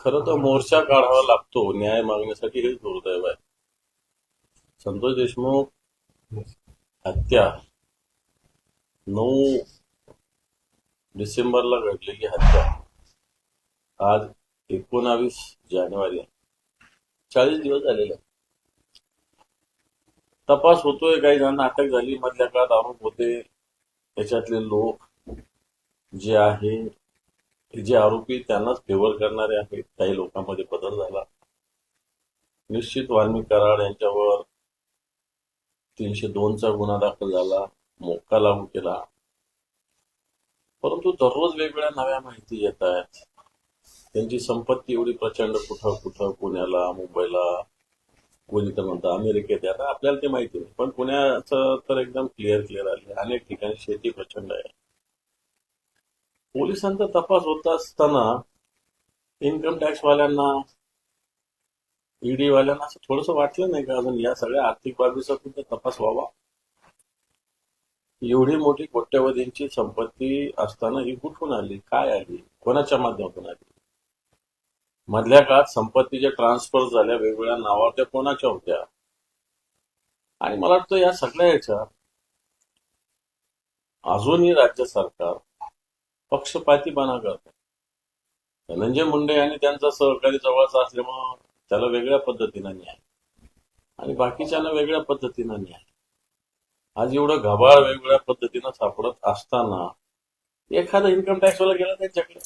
खरं तर मोर्चा काढावा लागतो. न्याय मागण्यासाठी हेच दुर्दैव आहे. संतोष देशमुख हत्या. नऊ डिसेंबरला घडलेली हत्या. आज एकोणावीस जानेवारी आहे. चाळीस दिवस झालेले तपास होतोय काही जणांना अटक झाली मधल्या काळात आरोप होते. त्याच्यातले लोक जे आहे जे आरोपी त्यांनाच फेवर करणारे आहेत काही लोकांमध्ये बदल झाला. निश्चित वाल्मिक कराड यांच्यावर तीनशे दोनचा गुन्हा दाखल झाला मोक्का लागू केला. परंतु दररोज वेगवेगळ्या नव्या माहिती येत आहेत. त्यांची संपत्ती एवढी प्रचंड कुठं कुठं पुण्याला मुंबईला कोणी तर म्हणतं अमेरिकेत आता आपल्याला ते माहिती नाही पण पुण्याचं तर एकदम क्लिअर क्लिअर आले अनेक ठिकाणी शेती प्रचंड आहे. पोलिसांचा तपास होत असताना इन्कम टॅक्स वाल्यांना ईडी वाल्यांना असं थोडस वाटलं नाही का अजून या सगळ्या आर्थिक बाबीचा सुद्धा तपास व्हावा? एवढी मोठी कोट्यवधींची संपत्ती असताना ही कुठून आली? काय आली? कोणाच्या माध्यमातून आली? मधल्या काळात संपत्तीचे ट्रान्सफर झाल्या वेगवेगळ्या नावावर त्या कोणाच्या होत्या? आणि मला वाटतं या सगळ्या याच्यात अजूनही राज्य सरकार पक्षपातीपणा करत धनंजय मुंडे आणि त्यांचा सहकारी जवळचा असल्यामुळं त्याला वेगळ्या पद्धतीनं न्याय. आणि बाकीच्यांना वेगळ्या पद्धतीनं न्याय. आज एवढं घबाळ वेगवेगळ्या पद्धतीनं सापडत असताना एखादा इन्कम टॅक्सवाला गेला त्यांच्याकडे.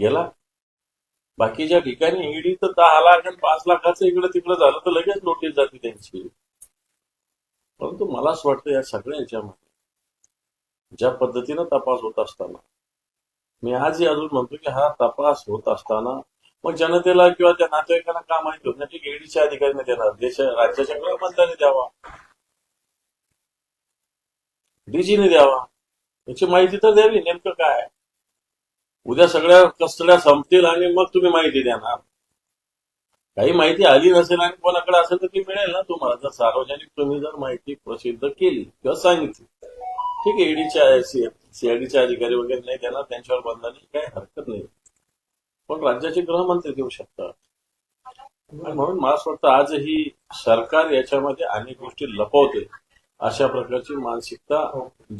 गेला. बाकीच्या ठिकाणी ईडी तर दहा लाख आणि पाच लाखाचं इकडं तिकडं झालं तर लगेच नोटीस जाते त्यांची. परंतु मला असं वाटतं या सगळ्या याच्यामध्ये ज्या पद्धतीनं तपास होत असताना. मी आजही अजून म्हणतो की हा तपास होत असताना मग जनतेला किंवा त्या नातेवाईकांना का माहिती होत नाही? की ईडीच्या अधिकाऱ्यांना देणार? देश राज्याच्या गृहमंत्र्यांनी द्यावा? डीजीने द्यावा? याची माहिती तर द्यावी. नेमकं काय? उद्या सगळ्या कस्टड्या संपतील आणि मग तुम्ही माहिती देणार? काही माहिती आली नसेल आणि कोणाकडे असेल तर ती मिळेल ना तुम्हाला. जर सार्वजनिक तुम्ही जर माहिती प्रसिद्ध केली किंवा सांगितली ठीक आहे ईडीच्या सीआयडीच्या अधिकारी वगैरे नाही त्याला त्यांच्यावर बंधनाची काही हरकत नाही. पण राज्याचे गृहमंत्री देऊ शकतात. म्हणून मला असं वाटतं आजही सरकार याच्यामध्ये अनेक गोष्टी लपवते अशा प्रकारची मानसिकता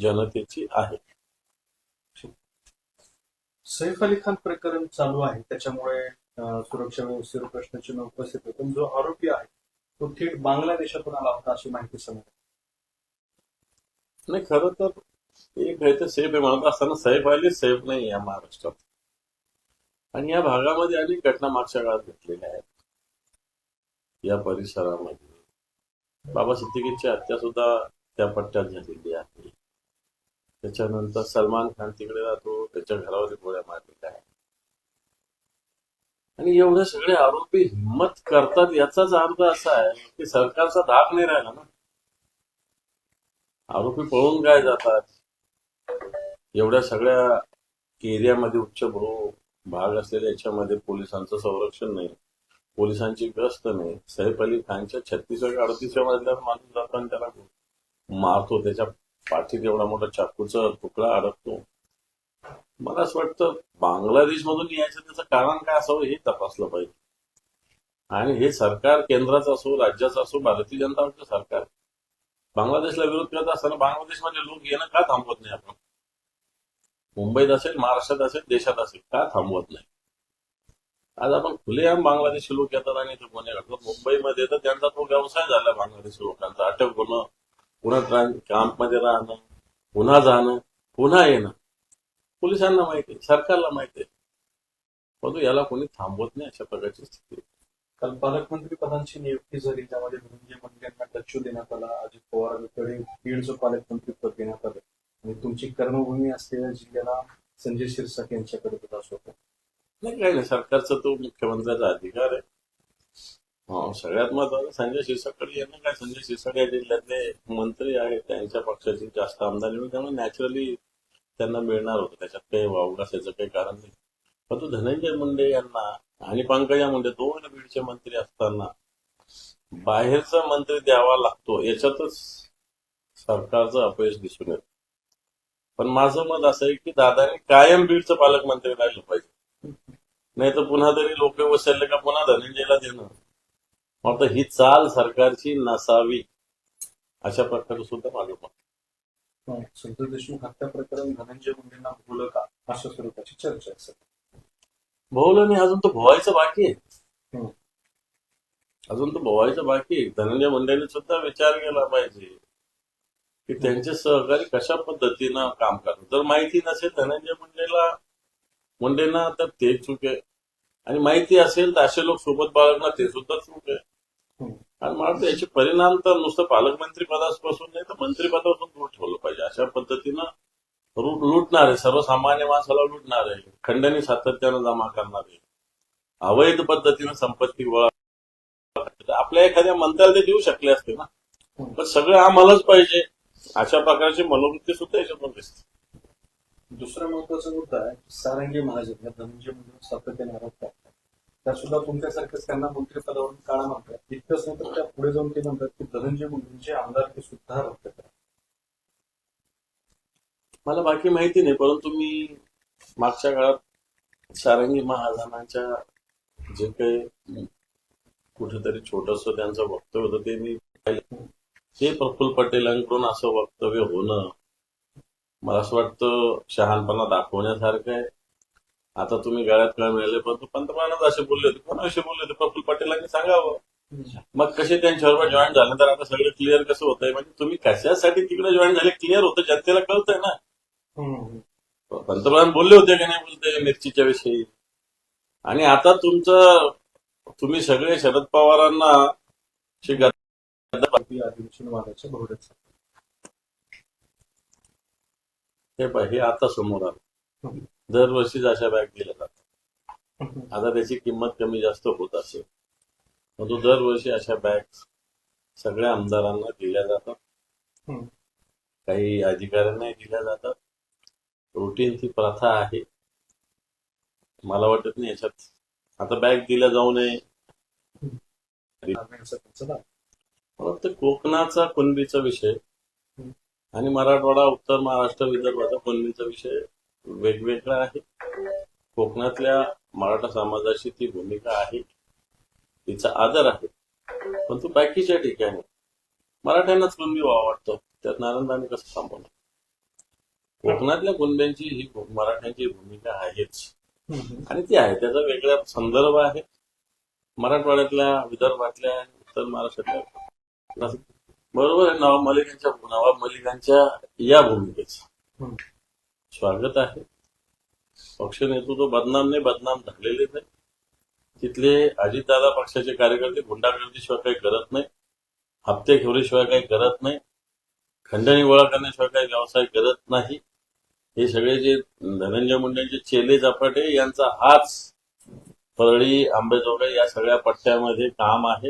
जनतेची आहे. सैफ अली खान प्रकरण चालू आहे त्याच्यामुळे सुरक्षा व्यवस्थेवर प्रश्नचिन्ह उपस्थित होते. जो आरोपी आहे तो थेट बांगलादेशातून आला होता अशी माहिती समोर नाही खरं तर एक आहे ते सेफ आहे म्हणत असताना सैफ अली सेफ नाही या महाराष्ट्रात आणि या भागामध्ये अनेक घटना मागच्या काळात घेतलेल्या आहेत या परिसरामध्ये। बाबा सिद्दीकीची हत्या सुद्धा त्या पट्ट्यात झालेली आहे। त्याच्यानंतर सलमान खान तिकडे राहतो त्याच्या घरावर गोळ्या मारलेल्या आहेत। आणि एवढे सगळे आरोपी हिंमत करतात याचाच अर्थ असा आहे की सरकारचा धाक नाही राहिला ना। आरोपी पळून काय जातात? एवढ्या सगळ्या एरियामध्ये उच्चभ्रू भाग असलेल्या याच्यामध्ये पोलिसांचं संरक्षण नाही. पोलिसांची गस्त नाही. सैफ अली खानच्या छत्तीसव्या अडतीसव्या मधल्यावर माणूस जातो आणि त्याला मारतो. त्याच्या पाठीत एवढा मोठा चाकूचा तुकडा अडकतो. मला असं वाटतं बांगलादेशमधून यायचं त्याचं कारण काय असावं हे तपासलं पाहिजे. आणि हे सरकार केंद्राचं असो राज्याचं असो भारतीय जनता पक्ष सरकार. बांगलादेशला विरोध करत असताना बांगलादेशमध्ये लोक येणं का थांबवत नाही आपण? मुंबईत असेल महाराष्ट्रात असेल देशात असेल का थांबवत नाही? आज आपण खुलेआम बांगलादेशी लोक येतात आणि ते गुन्हे घडतात मुंबईमध्ये तर त्यांचा तो व्यवसाय झाला बांगलादेशी लोकांचा. अटक होणं पुन्हा कॅम्पमध्ये राहणं पुन्हा जाणं पुन्हा येणं. पोलिसांना माहिती आहे सरकारला माहिती आहे. परंतु याला कोणी थांबवत नाही अशा प्रकारची स्थिती. काल पालकमंत्री पदांची नियुक्ती झाली त्यामध्ये धनंजय मुंडे यांना डच्चू देण्यात आला. बीडचं पालकमंत्री पद देण्यात आलं आणि तुमची कर्मभूमी असलेल्या जिल्ह्याला संजय शिरसाट यांच्याकडे प्रदास होतो नाही काय नाही. सरकारचा तो मुख्यमंत्र्याचा अधिकार आहे. सगळ्यात महत्वाचं संजय शिरसाट यांना काय? संजय शिरसाट या जिल्ह्यातले मंत्री आहेत. त्यांच्या पक्षाची जास्त आमदारी होती त्यामुळे नॅचरली त्यांना मिळणार होतं. त्याच्यात काही वावग असायचं काही कारण नाही. परंतु धनंजय मुंडे यांना आणि पंकजा मुंडे दोन बीडचे मंत्री असताना बाहेरचा मंत्री द्यावा लागतो. याच्यातच सरकारचं अपयश दिसून येतं. पण माझं मत असं आहे की दादाने कायम बीडचं पालकमंत्री राहिलं पाहिजे. नाही तर पुन्हा तरी लोक वसरले का पुन्हा धनंजयला देणं मग आता ही चाल सरकारची नसावी अशा प्रकारे सुद्धा माझं मत. संतोष देशमुख हत्या प्रकरण धनंजय मुंडेंना भोवलं का? अशा स्वरूपाची चर्चा आहे भोवलं नाही अजून तो भोवायचं बाकी आहे. अजून तो भोवायचं बाकी आहे. धनंजय मुंडेने सुद्धा विचार केला पाहिजे. की त्यांचे सहकारी कशा पद्धतीनं काम करतात? जर माहिती नसेल धनंजय मुंडेला मुंडेंना तर ते चूक आहे. आणि माहिती असेल तर असे लोक सोबत बाळगणं ते सुद्धा चूक आहे. आणि मला याचे परिणाम तर नुसतं पालकमंत्री पदापासून नाही तर मंत्रिपदापासून दूर ठेवलं पाहिजे. अशा पद्धतीनं लूट लुटणारे सर्वसामान्य माणसाला लुटणारे खंडणी सातत्यानं जमा करणारे अवैध पद्धतीनं संपत्ती गोळा. आपल्या एखाद्या मंत्र्याला ते देऊ शकले असते ना. पण सगळं आम्हालाच पाहिजे. अशा प्रकारची मनोवृत्ती सुद्धा याच्यातून दिसते. दुसरा महत्त्वाचा मुद्दा आहे सारंगी महाजन या धनंजय मुंडे सातत्याने आरोप करतात. त्या सुद्धा तुमच्यासारखंच त्यांना मंत्रिपदावरून काढा म्हणतात इतकंच नाही तर त्या पुढे जाऊन ते म्हणतात की धनंजय मुंडेंचे आमदारकी सुद्धा रद्द करा. मला बाकी माहिती नाही परंतु मी मागच्या काळात सारंगी महाजनांच्या जे काही कुठेतरी छोटस त्यांचं वक्तव्य होतं ते मी. ते प्रफुल्ल पटेलांकडून असं वक्तव्य होणं मला असं वाटतं शहाणपणा दाखवण्यासारखं आहे. आता तुम्ही गळ्यात काय मिळाले परंतु पंतप्रधानच असे बोलले होते. कोणाविषयी बोलले होते? प्रफुल्ल पटेलांनी सांगावं. मग कसे त्यांच्याबरोबर जॉईन झाले? तर आता सगळं क्लिअर कसं होतंय? म्हणजे तुम्ही कशासाठी तिकडे जॉईन झाले? क्लिअर होतं जनतेला कळतंय ना. हम्म. पंतप्रधान बोलले होते का नाही बोलते? मिरचीच्या विषयी. आणि आता तुमचं तुम्ही सगळे शरद पवारांना अधिवेशन हे पाहि हे आता समोर आलं. दरवर्षीच अशा बॅग दिल्या जातात. आता त्याची किंमत कमी जास्त होत असेल. तू दरवर्षी अशा बॅग सगळ्या आमदारांना दिल्या जातात. काही अधिकाऱ्यांनाही दिल्या जातात. रुटीन ती प्रथा आहे. मला वाटत नाही याच्यात. आता बॅग दिल्या जाऊ नये. मारण्याचा मला वाटतं कोकणाचा कुणबीचा विषय आणि मराठवाडा उत्तर महाराष्ट्र विदर्भाचा कुणबीचा विषय वेगवेगळा आहे. कोकणातल्या मराठा समाजाची ती भूमिका आहे तिचा आदर आहे. पण तो बाकीच्या ठिकाणी. मराठ्यांनाच कुणबी व्हावा वाटतो. त्यात नारायणदाने कसं थांबवलं? कोकणातल्या कुणब्यांची ही मराठ्यांची भूमिका आहेच. आणि ती आहे. त्याचा वेगळा संदर्भ आहे. मराठवाड्यातल्या विदर्भातल्या उत्तर महाराष्ट्रातल्या बरोबर आहे नवाब मलिकांच्या नवाब मलिकांच्या या भूमिकेचं. स्वागत आहे. पक्ष नेतृत्व बदनाम नाही बदनाम झालेले नाही. तिथले अजितदादा पक्षाचे कार्यकर्ते गुंडागर्दीशिवाय काही करत नाही. हप्ते घेवल्याशिवाय काही करत नाही. खंडणी गोळा करण्याशिवाय काही व्यवसाय करत नाही. हे सगळे जे धनंजय मुंडेंचे चेले झपाटे यांचा हाच परळी आंबेजोगाई या सगळ्या पट्ट्यामध्ये काम आहे.